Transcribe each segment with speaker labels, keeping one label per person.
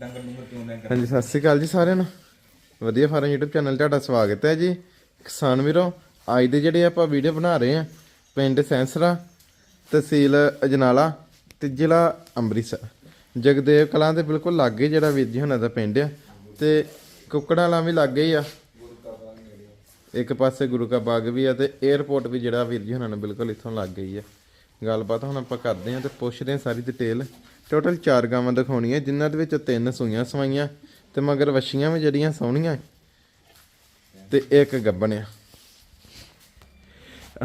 Speaker 1: ਡੰਗਰ ਡੰਗਰ ਚੋਂਦੇ ਕਰ
Speaker 2: ਹਾਂਜੀ, ਸਤਿ ਸ੍ਰੀ ਅਕਾਲ ਜੀ ਸਾਰਿਆਂ ਨੂੰ। ਵਧੀਆ ਫਾਰਮ YouTube ਚੈਨਲ ਤੁਹਾਡਾ ਸਵਾਗਤ ਹੈ ਜੀ। ਕਿਸਾਨ ਵੀਰੋ, ਅੱਜ ਦੇ ਜਿਹੜੇ ਆਪਾਂ ਵੀਡੀਓ ਬਣਾ ਰਹੇ ਆ ਪਿੰਡ ਸੈਂਸਰਾ, ਤਹਿਸੀਲ ਅਜਨਾਲਾ ਤੇ ਜ਼ਿਲ੍ਹਾ ਅੰਮ੍ਰਿਤਸਰ। ਜਗਦੇਵ ਕਲਾਂ ਦੇ ਬਿਲਕੁਲ ਲਾਗੇ ਜਿਹੜਾ ਵੀਰ ਜੀ ਹੁਣਾਂ ਦਾ ਪਿੰਡ ਆ ਤੇ ਕੁੱਕੜਾਂ ਵਾਲਾ ਵੀ ਲਾਗੇ ਹੀ ਆ। ਇੱਕ ਪਾਸੇ ਗੁਰੂ ਕਾ ਬਾਗ ਵੀ ਆ ਤੇ 에어ਪੋਰਟ ਵੀ ਜਿਹੜਾ ਵੀਰ ਜੀ ਹੁਣਾਂ ਨੂੰ ਬਿਲਕੁਲ ਇੱਥੋਂ ਲੱਗ ਗਈ ਆ। ਗੱਲਬਾਤ ਹੁਣ ਆਪਾਂ ਕਰਦੇ ਆ ਤੇ ਪੁੱਛਦੇ ਆ ਸਾਰੀ ਡਿਟੇਲ ਟੋਟਲ 4 ਗਾਵਾਂ ਦਿਖਾਉਣੀਆਂ ਜਿਨ੍ਹਾਂ ਦੇ ਵਿੱਚ ਤਿੰਨ ਸੂਈਆਂ ਸਵਾਈਆਂ ਤੇ ਮਗਰ ਵਛੀਆਂ ਵੀ ਜਿਹੜੀਆਂ ਸੋਹਣੀਆਂ ਤੇ ਇੱਕ ਗੱਬਣ ਆ।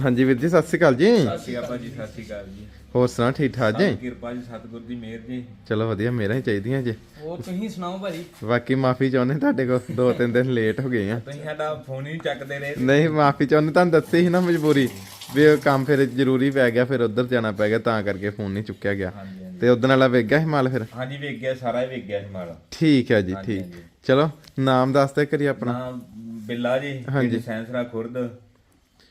Speaker 2: ਹਾਂਜੀ ਵੀਰ ਜੀ ਸਤਿ ਸ਼੍ਰੀ ਅਕਾਲ ਜੀ।
Speaker 1: ਸਤਿ ਸ਼੍ਰੀ ਅਕਾਲ ਜੀ ਸਤਿ ਸ਼੍ਰੀ ਅਕਾਲ ਜੀ।
Speaker 2: ਹੋਰ ਸੁਣਾ ਠੀਕ ਠਾਕ ਜੀ?
Speaker 1: ਕਿਰਪਾ ਜੀ ਸਤਿਗੁਰ ਦੀ ਮਿਹਰ ਜੀ।
Speaker 2: ਚਲੋ ਵਧੀਆ ਮੇਰਾ ਹੀ ਚਾਹੀਦੀਆਂ ਜੀ।
Speaker 3: ਹੋਰ ਤੁਸੀਂ ਸੁਣਾਓ ਭਾਜੀ?
Speaker 2: ਬਾਕੀ ਮਾਫੀ ਚਾਹੁੰਦੇ ਤੁਹਾਡੇ ਕੋਲ ਦੋ ਤਿੰਨ ਦਿਨ ਲੇਟ ਹੋ ਗਏ ਆ।
Speaker 1: ਤੁਸੀਂ ਸਾਡਾ ਫੋਨ ਹੀ ਚੱਕਦੇ ਰਹੇ।
Speaker 2: ਨਹੀਂ ਮਾਫੀ ਚਾਹੁੰਦੇ ਤੁਹਾਨੂੰ ਦੱਸੀ ਸੀ ਨਾ ਮਜਬੂਰੀ ਵੀ ਉਹ ਕੰਮ ਫਿਰ ਜ਼ਰੂਰੀ ਪੈ ਗਿਆ ਫਿਰ ਉਧਰ ਜਾਣਾ ਪੈ ਗਿਆ ਤਾਂ ਕਰਕੇ ਫੋਨ ਨਹੀਂ ਚੁੱਕਿਆ ਗਿਆ। ਤੇ ਉਦੋਂ ਵਾਲਾ ਵੇਖ ਗਿਆ ਸੀ ਮਾਲ ਫਿਰ?
Speaker 1: ਹਾਂਜੀ ਵੇਖ ਗਿਆ ਸਾਰਾ ਹੀ ਵੇਖ ਗਿਆ ਸੀ ਮਾਲ
Speaker 2: ਠੀਕ ਹੈ ਜੀ ਠੀਕ। ਚਲੋ ਨਾਮ ਦੱਸ ਦੇ ਕਰੀ ਆਪਣਾ।
Speaker 1: ਨਾਮ ਬਿੱਲਾ ਜੀ
Speaker 2: ਹਾਂਜੀ।
Speaker 1: ਸੈਂਸਰਾ ਖੁਰਦ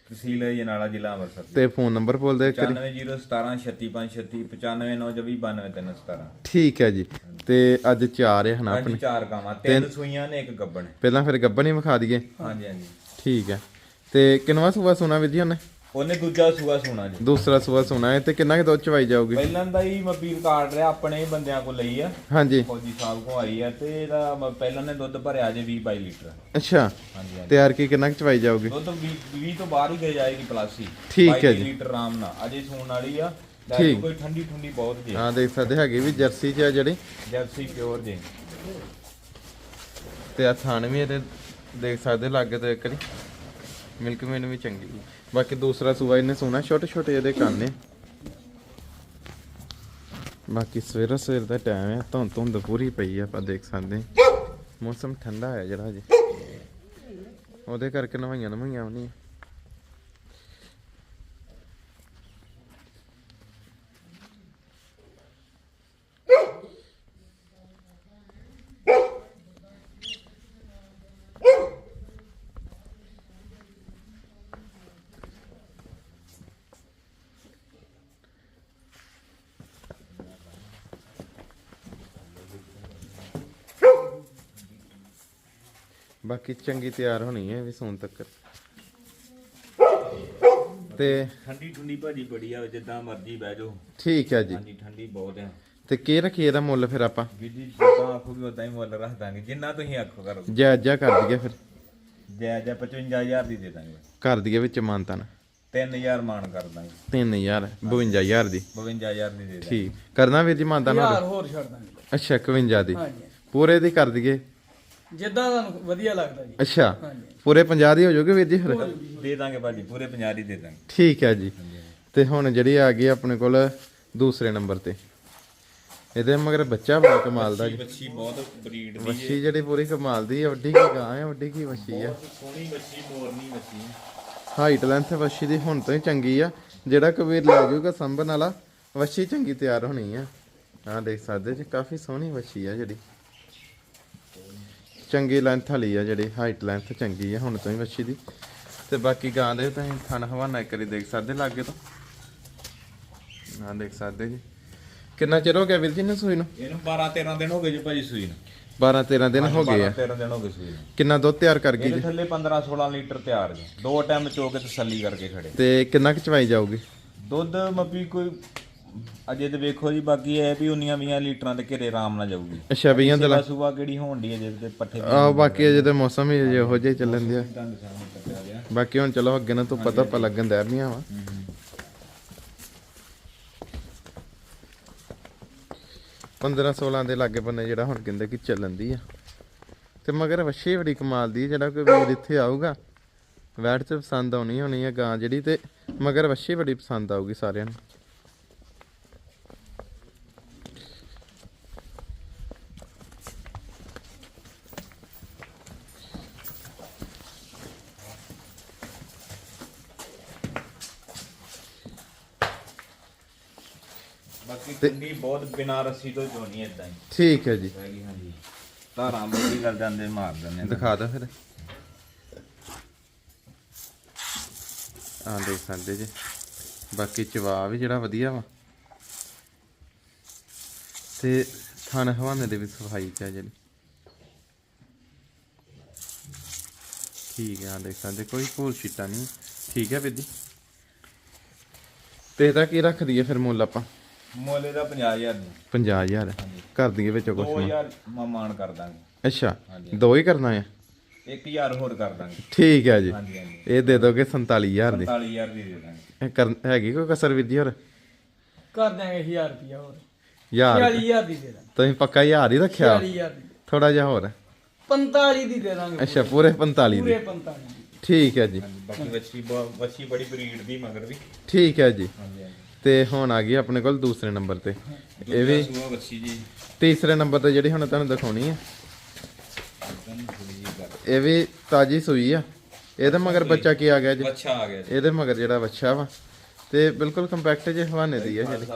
Speaker 1: ਤਹਿਸੀਲ ਜਨਾਲਾ ਜ਼ਿਲ੍ਹਾ ਅੰਮ੍ਰਿਤਸਰ
Speaker 2: ਤੇ ਫੋਨ ਨੰਬਰ ਬੋਲ ਦੇ ਕਰੀ
Speaker 1: 9017365536
Speaker 2: ਠੀਕ ਹੈ ਜੀ। ਤੇ ਅੱਜ ਚਾਰ ਹੈ ਹਨਾ
Speaker 1: ਹਾਂਜੀ
Speaker 2: ਆਪਣੇ?
Speaker 1: ਚਾਰ ਕਾਵਾਂ ਤਿੰਨ ਸੂਈਆਂ ਨੇ ਇੱਕ ਗੱਬਣ।
Speaker 2: ਪਹਿਲਾਂ ਫਿਰ ਗੱਬਨ ਹੀ ਵਿਖਾ ਦਈਏ।
Speaker 1: ਹਾਂਜੀ ਹਾਂਜੀ।
Speaker 2: ਠੀਕ ਹੈ। ਤੇ ਕਿੰਨਵਾ ਸੂਆ ਸੁਣਾ ਵੀਰ ਜੀ ਉਹਨੇ?
Speaker 1: ਉਹਨੇ ਦੂਜਾ ਸੂਆ ਸੋਣਾ ਜੀ।
Speaker 2: ਦੂਸਰਾ ਸੂਆ ਸੁਣਾ ਹੈ ਤੇ ਕਿੰਨਾ ਕਿ ਦੁੱਧ ਚਵਾਈ ਜਾਊਗੀ?
Speaker 1: ਪਹਿਲਾਂ ਦਾ ਹੀ ਮਬੀਰ ਕਾਰਡ ਰਿਹਾ ਆਪਣੇ ਹੀ ਬੰਦਿਆਂ ਕੋਲ ਲਈ ਆ।
Speaker 2: ਹਾਂਜੀ।
Speaker 1: ਫੌਜੀ ਸਾਹਿਬ ਕੋ ਆਈ ਆ ਤੇ ਇਹਦਾ ਮ- ਪਹਿਲਾਂ ਨੇ ਦੁੱਧ ਭਰਿਆ ਜੇ 20 22 ਲੀਟਰ।
Speaker 2: ਅੱਛਾ।
Speaker 1: ਹਾਂਜੀ ਹਾਂਜੀ।
Speaker 2: ਤਿਆਰ ਕੀ ਕਿੰਨਾ ਕਿ ਚਵਾਈ ਜਾਊਗੀ?
Speaker 1: ਦੁੱਧ 20 20 ਤੋਂ ਬਾਹਰ ਹੀ ਗਏ ਜਾਏਗੀ ਪਲੱਸ ਹੀ।
Speaker 2: ਠੀਕ ਹੈ
Speaker 1: 22
Speaker 2: ਜੀ।
Speaker 1: ਲੀਟਰ ਆਰਾਮ ਨਾਲ। ਅਜੇ ਸੂਣ ਵਾਲੀ ਆ। ਲੈ
Speaker 2: ਠੀਕ।
Speaker 1: ਜਾਓ ਕੋਈ ਠੰਡੀ ਠੰਡੀ ਬਹੁਤ ਜੇ।
Speaker 2: ਹਾਂ ਦੇਖ ਸਕਦੇ ਹੈਗੇ ਵੀ ਜਰਸੀ ਚ ਆ ਜਿਹੜੀ।
Speaker 1: ਜਰਸੀ ਪਿਓਰ ਜੇ।
Speaker 2: ਤੇ ਆ ਥਾਣ ਵੀ ਇਹਦੇ ਦੇਖ ਸਕਦੇ ਲੱਗੇ ਤੇ ਇੱਕ ਵਾਰੀ। ਮਿਲਕ ਮੇਨ ਵੀ ਚੰਗੀ ਹੈ। ਬਾਕੀ ਦੂਸਰਾ ਸੂਆ ਇਹਨੇ ਸੋਨਾ ਛੋਟੇ ਛੋਟੇ ਇਹਦੇ ਕੰਨ ਨੇ ਬਾਕੀ ਸਵੇਰ ਸਵੇਰ ਦਾ ਟਾਈਮ ਹੈ ਧੁੰਦ ਧੁੰਦ ਪੂਰੀ ਪਈ ਆ, ਆਪਾਂ ਦੇਖ ਸਕਦੇ ਮੌਸਮ ਠੰਡਾ ਹੈ ਜਿਹੜਾ ਜੀ ਉਹਦੇ ਕਰਕੇ ਨਵਾਈਆਂ ਨਵਾਈਆਂ ਨਹੀਂ। ਬਾਕੀ ਚੰਗੀ ਤਿਆਰ ਹੋਣੀ ਹੈ ਵੀ ਸੌਣ ਤੱਕ। ਤੇ
Speaker 1: ਠੰਡੀ ਠੰਡੀ ਭਾਜੀ ਬੜੀ ਆ ਜਿੱਦਾਂ ਮਰਜ਼ੀ ਬਹਿ ਜਾਓ।
Speaker 2: ਠੀਕ ਹੈ ਜੀ।
Speaker 1: ਹਾਂਜੀ ਠੰਡੀ ਬਹੁਤ ਆ।
Speaker 2: ਤੇ ਕੀ ਰੱਖੀਏ ਇਹਦਾ ਮੁੱਲ ਫਿਰ ਆਪਾਂ?
Speaker 1: ਵੀਰ ਜੀ ਜਿੱਦਾਂ ਆਖੋਗੇ ਉਦਾਂ ਹੀ ਮੁੱਲ ਰੱਖ ਦਾਂਗੇ ਜਿੰਨਾ ਤੁਸੀਂ ਆਖੋ ਕਰੋ
Speaker 2: ਜਾਇਜ਼ਾ ਕਰ ਦਈਏ ਫਿਰ।
Speaker 1: ਜੈ ਜੈ 55000 ਦੀ ਦੇ ਦਾਂਗੇ।
Speaker 2: ਕਰ ਦਈਏ ਵਿੱਚ ਮਾਨਤਨ।
Speaker 1: 3000 ਮਾਨ ਕਰ ਦਾਂਗੇ।
Speaker 2: 3000 52000 ਦੀ।
Speaker 1: 52000 ਦੀ ਦੇ ਦਾਂਗੇ।
Speaker 2: ਠੀਕ। ਕਰਨਾ ਵੀਰ ਜੀ ਮਾਨਤਨ
Speaker 3: ਯਾਰ
Speaker 2: ਨਾਲ
Speaker 3: ਹੋਰ ਛੱਡ ਦਾਂਗੇ।
Speaker 2: ਅੱਛਾ 51 ਦੀ।
Speaker 3: ਹਾਂਜੀ।
Speaker 2: ਪੂਰੇ ਦੀ ਕਰ ਦਈਏ।
Speaker 3: ਜਿੱਦਾਂ ਤੁਹਾਨੂੰ ਵਧੀਆ ਲੱਗਦਾ ਜੀ।
Speaker 2: ਅੱਛਾ।
Speaker 3: ਹਾਂਜੀ।
Speaker 2: ਪੂਰੇ 50 ਦੀ ਹੋ ਜਾਊਗੀ ਵੀਰ ਜੀ ਫਿਰ?
Speaker 1: ਦੇ ਦਾਂਗੇ ਭਾਜੀ ਪੂਰੇ 50 ਦੀ ਦੇ ਦਾਂਗੇ।
Speaker 2: ਠੀਕ ਹੈ ਜੀ। ਤੇ ਹੁਣ ਜਿਹੜੀ ਆ ਗਈ ਆਪਣੇ ਕੋਲ ਦੂਸਰੇ ਨੰਬਰ ਤੇ। ਇਹਦੇ ਮਗਰ ਬੱਚਾ ਬੜਾ ਕਮਾਲ ਦਾ ਜੀ।
Speaker 1: ਬੱਚੀ ਬਹੁਤ ਬਰੀਡ ਦੀ
Speaker 2: ਵੱਛੀ ਜਿਹੜੀ ਪੂਰੀ ਕਮਾਲ ਦੀ ਹੈ ਵੱਡੀ ਕੀ ਗਾਂ ਹੈ ਵੱਡੀ ਕੀ ਵੱਛੀ ਆ।
Speaker 1: ਸੋਹਣੀ ਬੱਚੀ ਮੋਰਨੀ ਬੱਚੀ।
Speaker 2: ਹਾਈਟ ਲੈਂਥ ਵੱਛੀ ਦੀ ਹੁਣ ਤੋਂ ਹੀ ਚੰਗੀ ਆ। ਜਿਹੜਾ ਕਬੀਰ ਲੈ ਜਾਊਗਾ ਸੰਭਨ ਵਾਲਾ ਵੱਛੀ ਚੰਗੀ ਤਿਆਰ ਹੋਣੀ ਆ। ਆਹ ਦੇਖ ਸਕਦੇ ਜੀ ਕਾਫੀ ਸੋਹਣੀ ਵੱਛੀ ਆ ਜਿਹੜੀ। ਚੰਗੀ ਲੈਂਥ ਵਾਲੀ ਆ ਜਿਹੜੀ ਹਾਈਟ ਲੈਂਥ ਚੰਗੀ ਆ ਹੁਣ ਤੋਂ ਹੀ ਵੱਛੀ ਦੀ। ਤੇ ਬਾਕੀ ਗਾਂ ਦੇ ਤੁਸੀਂ ਥਣ ਹਵਾਨਾ ਇੱਕ ਵਾਰੀ ਦੇਖ ਸਕਦੇ ਲਾਗੇ ਤੋਂ। ਆਹ ਦੇਖ ਸਕਦੇ ਜੀ। ਕਿੰਨਾ ਚਿਰ ਹੋ ਗਿਆ ਵੀਰ ਜੀ ਨੇ ਸੂਈ ਨੂੰ?
Speaker 1: ਇਹਨੂੰ 12 13 ਦਿਨ ਹੋ ਗਏ ਜੀ ਭਾਜੀ ਸੂਈ ਨੂੰ।
Speaker 2: 12 13 ਦਿਨ ਹੋ ਗਏ ਆ।
Speaker 1: 13 ਦਿਨ ਹੋ ਗਏ ਸੂਈ ਨੂੰ।
Speaker 2: ਕਿੰਨਾ ਦੁੱਧ ਤਿਆਰ ਕਰ ਗਈ
Speaker 1: ਇਹਦੇ
Speaker 2: ਜੀ?
Speaker 1: ਥੱਲੇ 15 16 ਲੀਟਰ ਤਿਆਰ ਜੀ। ਦੋ ਟਾਈਮ ਚੋ ਕੇ ਤਸੱਲੀ ਕਰਕੇ ਖੜੇ।
Speaker 2: ਤੇ ਕਿੰਨਾ ਕੁ ਚਵਾਈ ਜਾਊਗੀ?
Speaker 1: ਦੁੱਧ ਮੱਪੀ ਕੋਈ ਅਜੇ ਤੇ ਵੇਖੋ ਜੀ ਬਾਕੀ ਇਹ ਵੀ ਉਨੀਆਂ 20 ਲੀਟਰਾਂ ਦੇ ਘਰੇ ਆਰਾਮ ਨਾਲ ਜਾਊਗੀ।
Speaker 2: ਅੱਛਾ ਬਈਆਂ ਦੇ
Speaker 1: ਸੇਵਾ ਸੁਬਾ ਕਿਹੜੀ ਹੋਣ ਦੀ ਅਜੇ ਤੇ ਪੱਠੇ
Speaker 2: ਆਹ ਬਾਕੀ ਅਜੇ ਤੇ ਮੌਸਮ ਹੀ ਅਜੇ ਹੀ ਚੱਲਣ ਦਿਆ ਬਾਕੀ ਹੁਣ ਚਲੋ ਅੱਗੇ ਨਾ ਤੂੰ ਪਤਾ ਪਾ ਲੱਗਣ ਦੇ ਪਈਆਂ ਵਾ। 15 16 ਦੇ ਲਾਗੇ ਬੰਨੇ ਜਿਹੜਾ ਹੁਣ ਕਹਿੰਦੇ ਕਿ ਚੱਲਣ ਦੀ ਆ। ਤੇ ਮਗਰ ਵੱਛੀ ਬੜੀ ਕਮਾਲ ਦੀ ਆ, ਜਿਹੜਾ ਕੋਈ ਵੀਰ ਇੱਥੇ ਆਊਗਾ ਵੈਟ ਤੇ ਪਸੰਦ ਆਉਣੀ ਹੋਣੀ ਆ ਗਾਂ ਜਿਹੜੀ ਤੇ ਮਗਰ ਵੱਛੀ ਬੜੀ ਪਸੰਦ ਆਊਗੀ ਸਾਰਿਆਂ ਨੂੰ।
Speaker 1: ਬਾਕੀ ਠੰਡੀ ਬਹੁਤ ਬਿਨਾਂ ਰੱਸੀ ਤੋਂ ਚੋਣੀ ਇਦਾਂ ਹੀ।
Speaker 2: ਠੀਕ ਹੈ ਜੀ।
Speaker 1: ਹੈਗੀ ਹਾਂਜੀ। ਧਾਰਾਂ ਬੋਲੀ ਕਰ ਜਾਂਦੇ ਮਾਰ ਦਿੰਦੇ ਨੇ।
Speaker 2: ਦਿਖਾ ਦੋ ਫਿਰ। ਆ ਦੇਖ ਸਕਦੇ ਜੀ। ਬਾਕੀ ਚਵਾ ਵੀ ਜਿਹੜਾ ਵਧੀਆ ਵਾ। ਤੇ ਥਣ ਹਵਾਨੇ ਦੇ ਵੀ ਸਫ਼ਾਈ ਚ ਆ ਜਿਹੜੀ। ਠੀਕ ਹੈ ਆ ਦੇਖ ਸਕਦੇ। ਕੋਈ ਭੂਲ ਛਿੱਟਾ ਨਹੀਂ। ਠੀਕ ਹੈ ਵੀਰ ਜੀ। ਤੇ ਇਹਦਾ ਕੀ ਰੱਖ ਦਈਏ ਫਿਰ ਮੁੱਲ ਆਪਾਂ?
Speaker 1: ਮੁੱਲ ਇਹਦਾ 50000 ਦੀ
Speaker 2: 50000 ਕਰ ਦਈਏ ਵਿੱਚ ਕੁਛ ਨਾ।
Speaker 1: 2000 ਮਾਨ ਕਰ ਦਾਂਗੇ।
Speaker 2: ਅੱਛਾ। ਦੋ ਹੀ ਕਰਨਾ ਹੈ
Speaker 1: 1000 ਹੋਰ ਕਰ ਦਾਂਗੇ।
Speaker 2: ਠੀਕ ਹੈ ਜੀ। ਇਹ ਦੇ ਦੋਗੇ 47000 ਦੀ।
Speaker 1: 45000 ਦੀ ਦੇ ਦਾਂਗੇ।
Speaker 2: ਇਹ ਕਰ ਹੈਗੀ ਕੋਈ ਕਸਰ ਵੀਰ ਜੀ ਹੋਰ?
Speaker 3: ਕਰ ਦਾਂਗੇ 1000 ਰੁਪਿਆ ਹੋਰ।
Speaker 2: ਯਾਰ
Speaker 3: 40000 ਦੀ ਦੇ ਦਾਂਗੇ।
Speaker 2: ਤੁਸੀਂ ਪੱਕਾ ਯਾਰ ਹੀ ਰੱਖਿਆ?
Speaker 3: 40000 ਦੀ।
Speaker 2: ਥੋੜਾ ਜਿਹਾ ਹੋਰ।
Speaker 3: 45 ਦੀ ਦੇ ਦਾਂਗੇ।
Speaker 2: ਅੱਛਾ ਪੂਰੇ 45
Speaker 3: ਪੂਰੇ
Speaker 2: ਦੀ
Speaker 3: 45 ਦੀ।
Speaker 2: ਠੀਕ ਹੈ ਜੀ।
Speaker 1: ਬਾਕੀ ਵੱਛੀ ਵੱਛੀ ਬੜੀ ਬਰੀਡ ਦੀ ਮਗਰ ਵੀ
Speaker 2: ਠੀਕ ਹੈ ਜੀ।
Speaker 1: ਹਾਂਜੀ।
Speaker 2: ਤੇ ਹੁਣ ਆ ਗਈ ਆਪਣੇ ਕੋਲ ਦੂਸਰੇ ਨੰਬਰ ਤੇ। ਇਹ ਵੀ ਤੀਸਰੇ ਨੰਬਰ ਤੇ ਜਿਹੜੀ ਹੁਣ ਤੁਹਾਨੂੰ ਦਿਖਾਉਣੀ
Speaker 1: ਕਰ
Speaker 2: ਇਹ ਵੀ ਤਾਜੀ ਸੂਈ ਆ। ਇਹਦੇ ਮਗਰ ਬੱਚਾ ਕੀ ਆ ਗਿਆ ਜੀ?
Speaker 1: ਅੱਛਾ ਆ ਗਿਆ ਜੀ।
Speaker 2: ਇਹਦੇ ਮਗਰ ਜਿਹੜਾ ਬੱਚਾ ਵਾ। ਤੇ ਬਿਲਕੁਲ ਕੰਪੈਕਟ ਜੇ ਹਵਾਨੇ ਦੀ ਹੈ ਜਿਹੜੀ।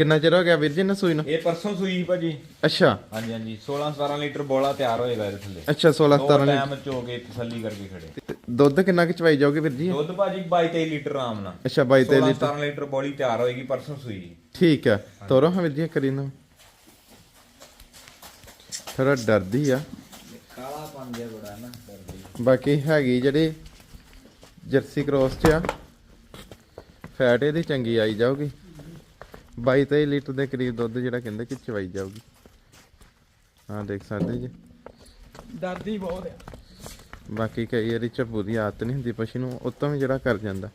Speaker 2: ਕਿੰਨਾ ਚਿਰ ਹੋ ਗਿਆ ਵੀਰ ਜੀ ਨਾ ਸੂਈ ਨੂੰ?
Speaker 1: ਇਹ ਪਰਸੋਂ ਸੂਈ ਭਾਜੀ।
Speaker 2: ਅੱਛਾ।
Speaker 1: ਹਾਂਜੀ ਹਾਂਜੀ। 16 17 ਲੀਟਰ ਬੋਲਾ ਤਿਆਰ ਹੋਏਗਾ ਇਹਦੇ ਥੱਲੇ।
Speaker 2: ਅੱਛਾ 16
Speaker 1: ਦੋ
Speaker 2: 17
Speaker 1: ਟਾਈਮ ਚੋ ਕੇ ਤਸੱਲੀ ਕਰਕੇ ਖੜੇ।
Speaker 2: ਲੀਟਰ ਦੁੱਧ ਕਿੰਨਾ ਕਿ ਚਵਾਈ ਜਾਓਗੇ ਵੀਰ ਜੀ?
Speaker 1: ਦੁੱਧ ਭਾਜੀ 22 23 ਲੀਟਰ ਆਰਾਮ ਨਾਲ।
Speaker 2: ਅੱਛਾ 22 ਤੇ
Speaker 1: 16 17 ਲੀਟਰ ਬੋਲੀ ਤਿਆਰ ਹੋਏਗੀ ਪਰਸੋਂ ਸੂਈ।
Speaker 2: ਠੀਕ ਆ ਤੋਰੋ ਹਾਂ ਵੀਰ ਜੀ ਕਰੀ ਨਾ। ਥੋੜਾ ਡਰਦੀ ਆ।
Speaker 1: ਕਾਲਾ ਪਨ ਜਿਹਾ ਬੜਾ ਨਾ ਕਰਦੀ
Speaker 2: ਬਾਕੀ ਹੈਗੀ ਜਿਹੜੀ ਜਰਸੀ ਕ੍ਰੋਸ ਚ ਆ। ਫੈਟ ਇਹਦੀ ਚੰਗੀ ਆਈ ਜਾਊਗੀ। 22 23 ਲੀਟਰ ਦੇ ਕਰੀਬ ਦੁੱਧ ਜਿਹੜਾ ਕਹਿੰਦੇ ਕਿ ਚਵਾਈ ਜਾਊਗੀ। ਹਾਂ ਦੇਖ ਸਕਦੇ ਜੀ।
Speaker 3: ਦਰਦੀ ਬਹੁਤ ਆ।
Speaker 2: ਬਾਕੀ ਕਈ ਵਾਰੀ ਝੱਬੂ ਦੀ ਆਦਤ ਨਹੀਂ ਹੁੰਦੀ ਪਸ਼ੂ ਨੂੰ ਉਤੋਂ ਵੀ ਜਿਹੜਾ ਕਰ ਜਾਂਦਾ।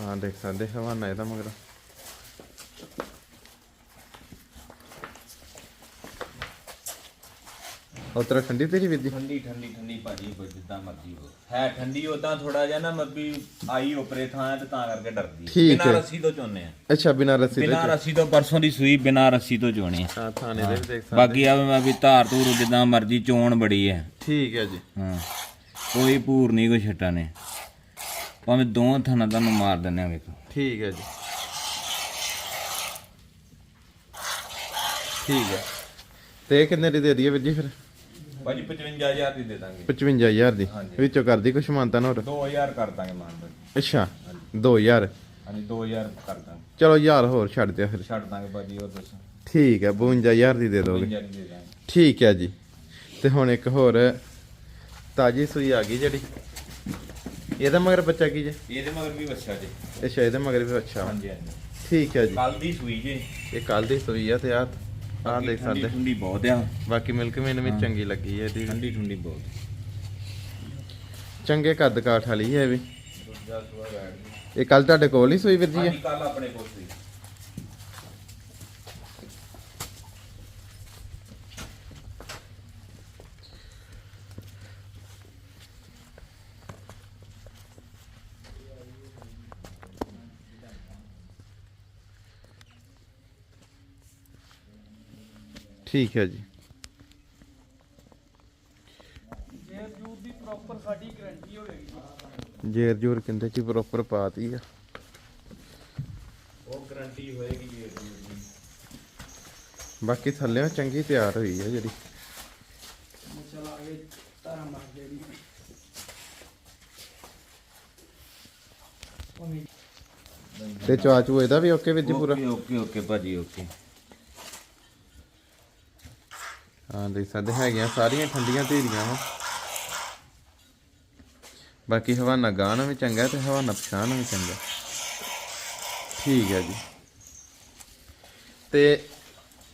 Speaker 1: ਹਾਂ?
Speaker 2: ਦੇਖ ਸਕਦੇ ਹਵਾਨਾ ਇਹਦਾ ਮਗਰ। ਉਤਰਾ ਠੰਡੀ ਤੇਰੀ ਜੀ?
Speaker 1: ਠੰਡੀ ਠੰਡੀ ਠੰਡੀ ਭਾਜੀ ਕੋਈ ਜਿੱਦਾਂ ਮਰਜ਼ੀ ਹੋ ਹੈ ਠੰਡੀ ਉਦਾਂ ਥੋੜਾ ਜਿਹਾ ਨਾ ਮੱਬੀ ਆਈ ਉਪਰੇ ਥਾਂ ਹੈ ਤੇ ਤਾਂ ਕਰਕੇ ਡਰਦੀ ਹੈ।
Speaker 2: ਠੀਕ
Speaker 1: ਬਿਨਾਂ
Speaker 2: ਹੈ।
Speaker 1: ਰੱਸੀ ਤੋਂ ਚੋਨੇ ਆ
Speaker 2: ਅੱਛਾ ਬਿਨਾਂ ਰੱਸੀ ਦੇ
Speaker 1: ਬਿਨਾਂ ਰੱਸੀ ਤੋਂ ਪਰਸੋਂ ਦੀ ਸੂਈ ਬਿਨਾਂ ਰੱਸੀ ਤੋਂ ਚੋਣੇ। ਆ
Speaker 2: ਹਾਂ ਥਾਣੇ ਦੇ ਵੀ ਦੇਖ ਸਕਦੇ।
Speaker 1: ਬਾਕੀ ਆ ਮੈਂ ਵੀ ਧਾਰ ਧੂਰ ਜਿੱਦਾਂ ਮਰਜ਼ੀ ਚੋਣ ਬੜੀ ਹੈ।
Speaker 2: ਠੀਕ ਹੈ ਜੀ।
Speaker 1: ਹਾਂ ਕੋਈ ਭੂਰ ਨਹੀਂ ਕੋਈ ਛੱਟਾ ਨੇ। ਭਾਵੇਂ ਦੋ ਥਾਣਾ ਤੁਹਾਨੂੰ ਮਾਰ ਦਿੰਨੇ ਆ ਵੇਖੋ।
Speaker 2: ਠੀਕ ਹੈ ਜੀ। ਠੀਕ ਹੈ। ਤੇ ਇਹ ਕਿੰਨੇ ਦੀ ਦੇ ਦਈਏ ਵੀਰ ਜੀ ਫਿਰ?
Speaker 1: ਭਾਜੀ 55000 ਦੀ ਦੇ ਦਾਂਗੇ।
Speaker 2: 55000 ਦੀ?
Speaker 1: ਹਾਂਜੀ।
Speaker 2: ਵਿੱਚੋਂ ਕਰਦੀ ਕੁਛ ਮਾਨਤਾ ਨਾ ਹੋਰ
Speaker 1: 2000 ਕਰ ਦਾਂਗੇ ਮਾਨ ਭਾਜੀ।
Speaker 2: ਅੱਛਾ 2000
Speaker 1: ਹਾਂਜੀ 2000 ਕਰ ਦਾਂਗੇ।
Speaker 2: ਚਲੋ ਯਾਰ ਹੋਰ ਛੱਡ ਦਿਓ ਫਿਰ।
Speaker 1: ਛੱਡ ਦਾਂਗੇ ਭਾਜੀ ਉਹ ਦੱਸੋ।
Speaker 2: ਠੀਕ ਹੈ 52000 ਦੀ ਦੇ ਦੋਗੇ
Speaker 1: 52 ਦੀ ਦੇ ਦਾਂਗੇ।
Speaker 2: ਠੀਕ ਹੈ ਜੀ। ਤੇ ਹੁਣ ਇੱਕ ਹੋਰ ਤਾਜੀ ਸੂਈ ਆ ਗਈ ਜਿਹੜੀ। ਇਹਦਾ ਮਗਰ ਬੱਚਾ ਕੀ ਜੇ?
Speaker 1: ਇਹਦੇ ਮਗਰ ਵੀ ਵੱਛਾ ਜੀ।
Speaker 2: ਅੱਛਾ ਇਹਦੇ ਮਗਰ ਵੀ ਅੱਛਾ
Speaker 1: ਹਾਂਜੀ ਹਾਂਜੀ।
Speaker 2: ਠੀਕ ਹੈ ਜੀ।
Speaker 1: ਕੱਲ ਦੀ ਸੂਈ ਜੀ।
Speaker 2: ਇਹ ਕੱਲ ਦੀ ਸੂਈ ਆ ਤੇ ਆ ਆ ਦੇਖ ਸਕਦੇ।
Speaker 1: ਠੰਡੀ ਬਹੁਤ ਆ।
Speaker 2: ਬਾਕੀ ਮਿਲਕ ਮੇਨ ਵੀ ਚੰਗੀ ਲੱਗੀ ਹੈ ਇਹਦੀ।
Speaker 1: ਠੰਡੀ ਠੰਡੀ ਬਹੁਤ।
Speaker 2: ਚੰਗੇ ਕੱਦ ਕਾਠ ਵਾਲੀ ਹੈ ਇਹ ਵੀ। ਇਹ ਕੱਲ ਤੁਹਾਡੇ ਕੋਲ ਹੀ ਸੂਈ ਵੀਰ ਜੀ ਹੈ
Speaker 1: ਹਾਂਜੀ ਕੱਲ ਆਪਣੇ ਕੋਲ ਸੂਈ
Speaker 2: ਠੀਕ ਹੈ ਜੀ।
Speaker 3: ਜੇ ਜੂਰ ਦੀ ਪ੍ਰੋਪਰ ਸਾਡੀ ਗਾਰੰਟੀ ਹੋਵੇਗੀ
Speaker 2: ਜੇਰ ਜੂਰ ਕਹਿੰਦੇ ਕਿ ਪ੍ਰੋਪਰ ਪਾਤੀ ਆ।
Speaker 1: ਉਹ ਗਾਰੰਟੀ ਹੋਏਗੀ ਜੀ
Speaker 2: ਬਾਕੀ ਥੱਲੇੋਂ ਚੰਗੀ ਤਿਆਰ ਹੋਈ ਹੈ ਜਿਹੜੀ।
Speaker 3: ਚਲ ਆ ਗਏ ਤਾਰਾ ਮਾਰ ਜਿਹੜੀ
Speaker 2: ਤੇ ਚਾਚੂ ਇਹਦਾ ਵੀ ਓਕੇ ਜੀ ਪੂਰਾ?
Speaker 1: ਓਕੇ ਓਕੇ ਓਕੇ ਭਾਜੀ ਓਕੇ
Speaker 2: ਹਾਂ ਦੇਖ ਸਕਦੇ ਹੈਗੀਆਂ ਸਾਰੀਆਂ ਠੰਡੀਆਂ ਧੀਰੀਆਂ ਵਾ। ਬਾਕੀ ਹਵਾਨਾ ਗਾਣਾ ਵੀ ਚੰਗਾ ਤੇ ਹਵਾਨਾ ਪਛਾਣ ਵੀ ਚੰਗਾ। ਠੀਕ ਹੈ ਜੀ। ਤੇ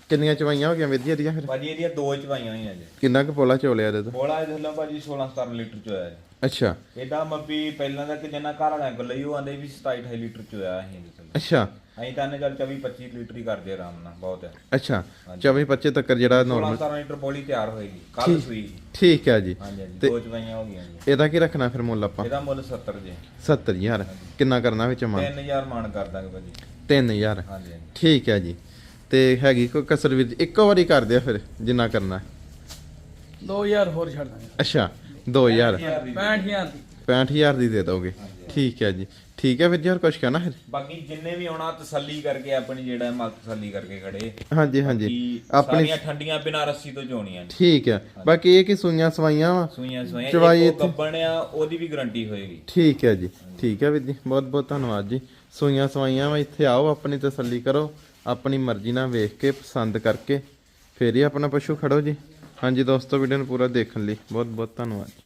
Speaker 2: ਕਿੰਨੀਆਂ ਚਵਾਈਆਂ ਹੋ ਗਈਆਂ ਜੀ ਇਹਦੀਆਂ ਫਿਰ?
Speaker 1: ਭਾਜੀ ਇਹਦੀਆਂ ਦੋ ਚਵਾਈਆਂ ਹੋਈਆਂ ਜੀ।
Speaker 2: ਕਿੰਨਾ ਕੁ ਪੋਲਾ ਚੋਲਿਆ ਇਹਦੇ ਤੋਂ?
Speaker 1: ਬੋਲਾ ਇਹਦੇ ਨਾਲ ਭਾਜੀ 16 17 ਲੀਟਰ ਚ ਹੋਇਆ ਜੀ।
Speaker 2: ਅੱਛਾ।
Speaker 1: ਇਹਦਾ ਮੱਬੀ ਪਹਿਲਾਂ ਦਾ ਕਿ ਜਿੰਨਾ ਘਰ ਵਾਲਿਆਂ ਕੋਲ ਲਈ ਉਹ ਆਂਦੇ ਵੀ 27 28 ਲੀਟਰ ਚ ਹੋਇਆ ਅਸੀਂ ਇਹਦੇ ਥੱਲੇ
Speaker 2: ਅੱਛਾ।
Speaker 1: ਅਸੀਂ ਤਾਂ ਨੇ ਚੱਲ 24 25 ਲੀਟਰ ਹੀ ਕਰਦੇ ਆਰਾਮ ਨਾਲ ਬਹੁਤ। ਹੈ
Speaker 2: ਅੱਛਾ 24 25 ਤੱਕ ਜਿਹੜਾ
Speaker 1: 16
Speaker 2: ਨਾਰਮਲ
Speaker 1: 17 ਲੀਟਰ ਬੋਲੀ ਤਿਆਰ ਹੋਏਗੀ ਕੱਲ ਸੂਈ
Speaker 2: ਠੀਕ ਹੈ ਜੀ।
Speaker 1: ਹਾਂਜੀ ਦੋ ਚਵਾਈਆਂ ਹੋ ਗਈਆਂ ਜੀ।
Speaker 2: ਇਹਦਾ ਕੀ ਰੱਖਣਾ ਫਿਰ ਮੁੱਲ ਆਪਾਂ?
Speaker 1: ਇਹਦਾ ਮੁੱਲ 70 ਜੀ।
Speaker 2: 70000 ਕਿੰਨਾ ਕਰਨਾ ਵਿੱਚ ਮਾਨ
Speaker 1: 3000 ਮਾਨ ਕਰ ਦਾਂਗੇ ਭਾਜੀ।
Speaker 2: 3000
Speaker 1: ਹਾਂਜੀ
Speaker 2: ਠੀਕ ਹੈ ਜੀ। ਤੇ ਹੈਗੀ ਕੋਈ ਕਸਰ ਵੀ ਇੱਕੋ ਵਾਰੀ ਕਰ ਦਿਆ ਫਿਰ ਜਿੰਨਾ ਕਰਨਾ। ਹੈ।
Speaker 3: 2000 ਹੋਰ ਛੱਡ ਦਾਂਗੇ।
Speaker 2: ਅੱਛਾ 2000
Speaker 1: ਹਜ਼ਾਰ। ਦੀ
Speaker 3: 65000 ਦੀ
Speaker 2: 65000 ਦੀ ਦੇ ਦੋਗੇ। ਠੀਕ ਹੈ ਜੀ। ਠੀਕ ਹੈ ਵੀਰ ਜੀ ਹੋਰ ਕੁਝ ਕਹਿਣਾ ਫਿਰ
Speaker 1: ਬਾਕੀ ਜਿੰਨੇ ਵੀ ਆਉਣਾ ਤਸੱਲੀ ਕਰਕੇ ਆਪਣੀ ਜਿਹੜਾ ਮਲ ਤਸੱਲੀ ਕਰਕੇ ਖੜੇ।
Speaker 2: ਹਾਂਜੀ ਹਾਂਜੀ। ਆਪਣੀ
Speaker 1: ਠੰਡੀਆਂ ਬਿਨਾਂ ਰੱਸੀ ਤੋਂ ਚੋਣੀਆਂ ਨੇ।
Speaker 2: ਠੀਕ ਹੈ। ਬਾਕੀ ਇਹ ਕਿ ਸੂਈਆਂ ਸਵਾਈਆਂ ਵਾ?
Speaker 1: ਸੂਈਆਂ ਸੂਈਆਂ
Speaker 2: ਚਵਾਈ
Speaker 1: ਗੱਬਣ ਆ ਉਹਦੀ ਵੀ ਗਾਰੰਟੀ ਹੋਏਗੀ।
Speaker 2: ਠੀਕ ਹੈ ਜੀ ਠੀਕ ਹੈ ਵੀਰ ਜੀ ਬਹੁਤ ਬਹੁਤ ਧੰਨਵਾਦ ਜੀ। ਸੂਈਆਂ ਸਵਾਈਆਂ ਵਾ ਇੱਥੇ ਆਓ ਆਪਣੀ ਤਸੱਲੀ ਕਰੋ ਆਪਣੀ ਮਰਜ਼ੀ ਨਾਲ ਵੇਖ ਕੇ ਪਸੰਦ ਕਰਕੇ ਫੇਰ ਹੀ ਆਪਣਾ ਪਸ਼ੂ ਖੜੋ ਜੀ। ਹਾਂਜੀ ਦੋਸਤੋ ਵੀਡੀਓ ਨੂੰ ਪੂਰਾ ਦੇਖਣ ਲਈ ਬਹੁਤ ਬਹੁਤ ਧੰਨਵਾਦ।